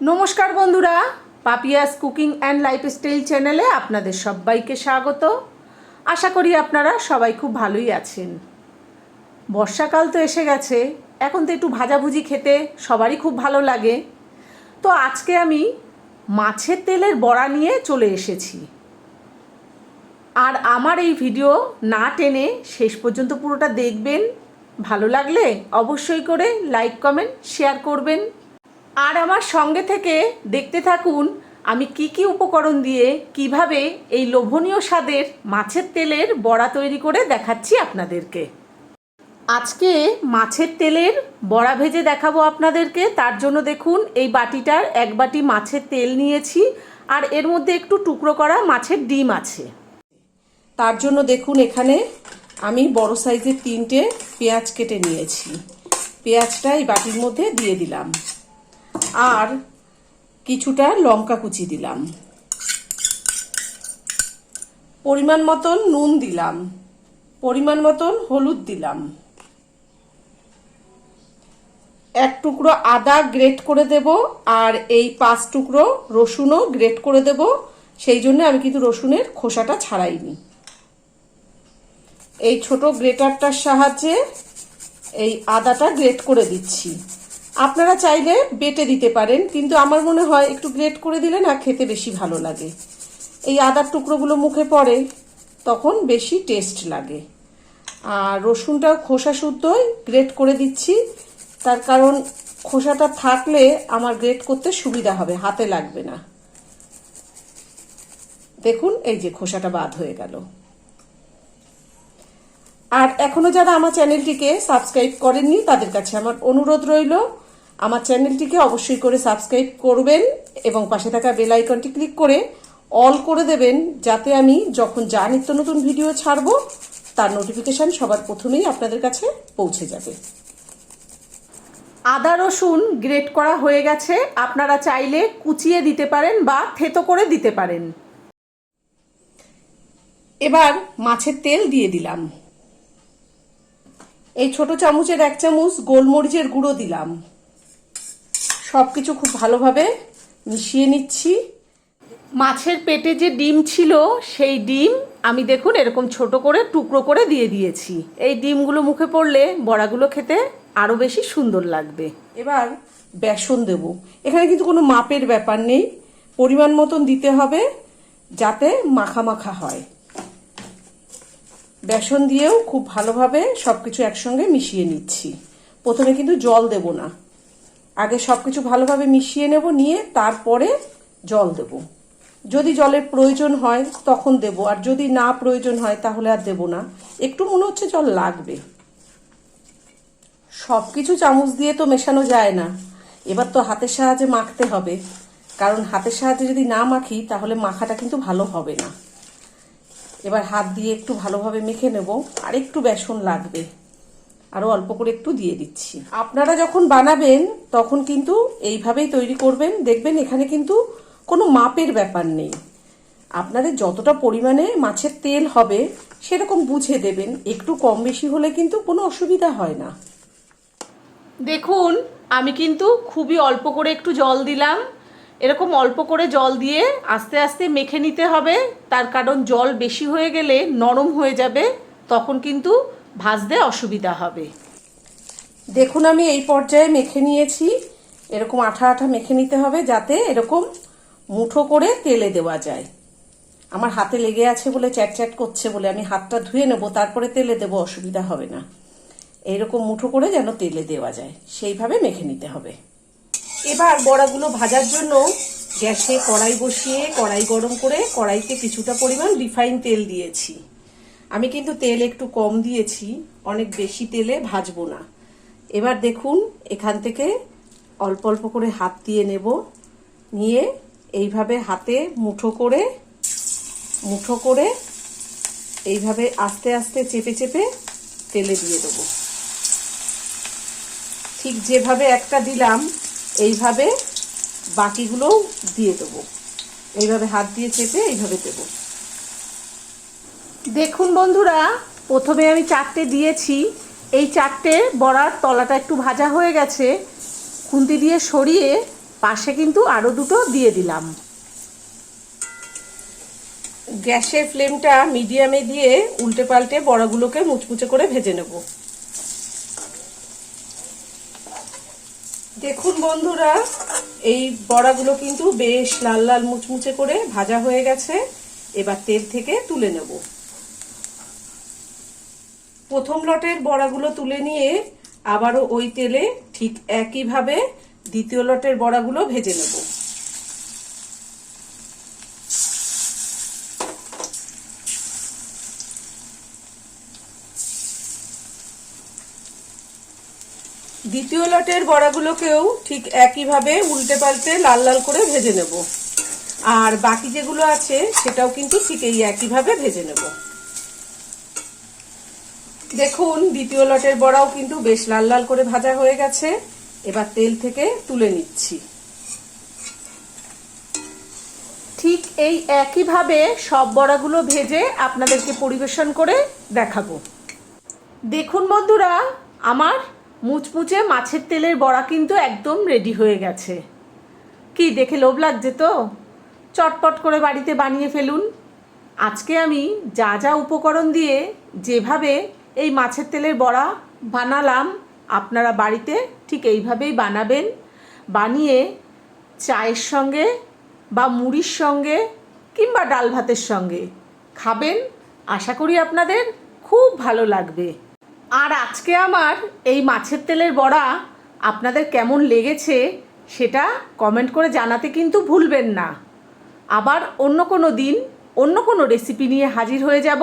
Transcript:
নমস্কার বন্ধুরা, Papiya's cooking and lifestyle চ্যানেলে আপনাদের সবাইকে স্বাগত। আশা করি আপনারা সবাই খুব ভালোই আছেন। বর্ষাকাল তো এসে গেছে, এখন তো একটু ভাজাভুজি খেতে সবারই খুব ভালো লাগে। তো আজকে আমি মাছের তেলের বড়া নিয়ে চলে এসেছি। আর আমার এই ভিডিও না টেনে শেষ পর্যন্ত পুরোটা দেখবেন। ভালো লাগলে অবশ্যই করে লাইক, কমেন্ট, শেয়ার করবেন। আর আমার সঙ্গে থেকে দেখতে থাকুন, আমি কি কি উপকরণ দিয়ে কীভাবে এই লোভনীয় স্বাদের মাছের তেলের বড়া তৈরি করে দেখাচ্ছি আপনাদেরকে। আজকে মাছের তেলের বড়া ভেজে দেখাবো আপনাদেরকে। তার জন্য দেখুন, এই বাটিটার এক বাটি মাছের তেল নিয়েছি, আর এর মধ্যে একটু টুকরো করা মাছের ডিম আছে। তার জন্য দেখুন, এখানে আমি বড় সাইজের তিনটে পেঁয়াজ কেটে নিয়েছি। পেঁয়াজটা এই বাটির মধ্যে দিয়ে দিলাম। আর কিছুটা লঙ্কা কুচি দিলাম। পরিমাণ মতন নুন দিলাম। পরিমাণ মতন হলুদ দিলাম। এক টুকরো আদা গ্রেট করে দেব আর এই পাঁচ টুকরো রসুনও গ্রেট করে দেব। সেই জন্য আমি কিন্তু রসুনের খোসাটা ছাড়াইনি। এই ছোট গ্রেটারটার সাহায্যে এই আদাটা গ্রেট করে দিচ্ছি। আপনারা চাইলে বেটে দিতে পারেন, কিন্তু আমার মনে হয় একটু গ্রেট করে দিলে না খেতে বেশি ভালো লাগে। এই আদার টুকরোগুলো মুখে পড়ে, তখন বেশি টেস্ট লাগে। আর রসুনটাও খোসা শুদ্ধই গ্রেট করে দিচ্ছি, তার কারণ খোসাটা থাকলে আমার গ্রেট করতে সুবিধা হবে, হাতে লাগবে না। দেখুন, এই যে খোসাটা বাদ হয়ে গেল। আর এখনও যারা আমার চ্যানেলটিকে সাবস্ক্রাইব করেননি, তাদের কাছে আমার অনুরোধ রইল আমার চ্যানেলটিকে অবশ্যই করে সাবস্ক্রাইব করবেন এবং পাশে থাকা বেল আইকনটি ক্লিক করে অল করে দেবেন যাতে আমি যখন যা নিত্য নতুন ভিডিও ছাড়বো, তার নোটিফিকেশন সবার প্রথমেই আপনাদের কাছে পৌঁছে যাবে। আদা রসুন গ্রেট করা হয়ে গেছে। আপনারা চাইলে কুচিয়ে দিতে পারেন বা থেতো করে দিতে পারেন। এবার মাছের তেল দিয়ে দিলাম। এই ছোট চামচের এক চামচ গোলমরিচের গুঁড়ো দিলাম। সব কিছু খুব ভালোভাবে মিশিয়ে নিচ্ছি। মাছের পেটে যে ডিম ছিল সেই ডিম আমি দেখুন এরকম ছোট করে টুকরো করে দিয়ে দিয়েছি। এই ডিমগুলো মুখে পড়লে বড়াগুলো খেতে আরও বেশি সুন্দর লাগবে। এবার বেসন দেব। এখানে কিন্তু কোনো মাপের ব্যাপার নেই। পরিমাণ মতন দিতে হবে যাতে মাখা মাখা হয়। বেসন দিয়েও খুব ভালোভাবে সব কিছু একসঙ্গে মিশিয়ে নিচ্ছি। প্রথমে কিন্তু জল দেব না। আগে সব কিছু ভালোভাবে মিশিয়ে নেব, নিয়ে তারপরে জল দেব। যদি জলের প্রয়োজন হয় তখন দেব, আর যদি না প্রয়োজন হয় তাহলে আর দেব না। একটু মনে হচ্ছে জল লাগবে। সব কিছু চামচ দিয়ে তো মেশানো যায় না। এবার তো হাতের সাহায্যে মাখতে হবে। কারণ হাতের সাহায্যে যদি না মাখি, তাহলে মাখাটা কিন্তু ভালো হবে না। এবার হাত দিয়ে একটু ভালোভাবে মেখে নেব। আর একটু বেসন লাগবে। আরও অল্প করে একটু দিয়ে দিচ্ছি। আপনারা যখন বানাবেন, তখন কিন্তু এইভাবেই তৈরি করবেন। দেখবেন এখানে কিন্তু কোনো মাপের ব্যাপার নেই। আপনাদের যতটা পরিমাণে মাছের তেল হবে, সেরকম বুঝে দেবেন। একটু কম বেশি হলে কিন্তু কোনো অসুবিধা হয় না। দেখুন, আমি কিন্তু খুবই অল্প করে একটু জল দিলাম। এরকম অল্প করে জল দিয়ে আস্তে আস্তে মেখে নিতে হবে। তার কারণ জল বেশি হয়ে গেলে নরম হয়ে যাবে। তখন কিন্তু ভাজতে অসুবিধা হবে। দেখুন, আমি এই পর্যায়ে মেখে নিয়েছি। এরকম আঠা আঠা মেখে নিতে হবে যাতে এরকম মুঠো করে তেলে দেওয়া যায়। আমার হাতে লেগে আছে বলে চ্যাট করছে বলে আমি হাতটা ধুয়ে নেব, তারপরে তেলে দেবো, অসুবিধা হবে না। এইরকম মুঠো করে যেন তেলে দেওয়া যায়, সেইভাবে মেখে নিতে হবে। এবার বড়াগুলো ভাজার জন্য গ্যাসে কড়াই বসিয়ে কড়াই গরম করে কড়াইতে কিছুটা পরিমাণ রিফাইন তেল দিয়েছি। আমি কিন্তু তেল একটু কম দিয়েছি, অনেক বেশি তেলে ভাজবো না। এবার দেখুন, এখান থেকে অল্প অল্প করে হাত দিয়ে নেব। নিয়ে এইভাবে হাতে মুঠো করে মুঠো করে এইভাবে আস্তে আস্তে চেপে চেপে তেলে দিয়ে দেবো। ঠিক যেভাবে একটা দিলাম, এইভাবে বাকিগুলোও দিয়ে দেবো। এইভাবে হাত দিয়ে চেপে এইভাবে দেব। দেখুন বন্ধুরা, প্রথমে আমি চারটে দিয়েছি। এই চারটে বড়ার তলাটা একটু ভাজা হয়ে গেছে। খুন্তি দিয়ে সরিয়ে পাশে কিন্তু আরও দুটো দিয়ে দিলাম। গ্যাসের ফ্লেমটা মিডিয়ামে দিয়ে উল্টে পাল্টে বড়াগুলোকে মুচমুচে করে ভেজে নেব। দেখুন বন্ধুরা, এই বড়াগুলো কিন্তু বেশ লাল লাল মুচমুচে করে ভাজা হয়ে গেছে। এবার তেল থেকে তুলে নেব। প্রথম লটের বড়াগুলো তুলে নিয়ে আবারও ওই তেলে ঠিক একইভাবে দ্বিতীয় লটের বড়াগুলো ভেজে নেব। দ্বিতীয় লটের বড়াগুলোকেও ঠিক একইভাবে উল্টে পাল্টে লাল লাল করে ভেজে নেব। আর বাকি যেগুলো আছে সেটাও কিন্তু ঠিক এই একইভাবে ভেজে নেব। দেখুন, দ্বিতীয় লটের বড়াও কিন্তু বেশ লাল লাল করে ভাজা হয়ে গেছে। এবার তেল থেকে তুলে নিচ্ছি। ঠিক এই একইভাবে সব বড়াগুলো ভেজে আপনাদেরকে পরিবেশন করে দেখাবো। দেখুন বন্ধুরা, আমার মুচমুচে মাছের তেলের বড়া কিন্তু একদম রেডি হয়ে গেছে। কি দেখে লোভ লাগছে তো? চটপট করে বাড়িতে বানিয়ে ফেলুন। আজকে আমি যা যা উপকরণ দিয়ে যেভাবে এই মাছের তেলের বড়া বানালাম। আপনারা বাড়িতে ঠিক এইভাবেই বানাবেন। বানিয়ে চায়ের সঙ্গে বা মুড়ির সঙ্গে কিংবা ডাল ভাতের সঙ্গে খাবেন। আশা করি আপনাদের খুব ভালো লাগবে। আর আজকে আমার এই মাছের তেলের বড়া আপনাদের কেমন লেগেছে সেটা কমেন্ট করে জানাতে কিন্তু ভুলবেন না। আবার অন্য কোনো দিন অন্য কোনো রেসিপি নিয়ে হাজির হয়ে যাব।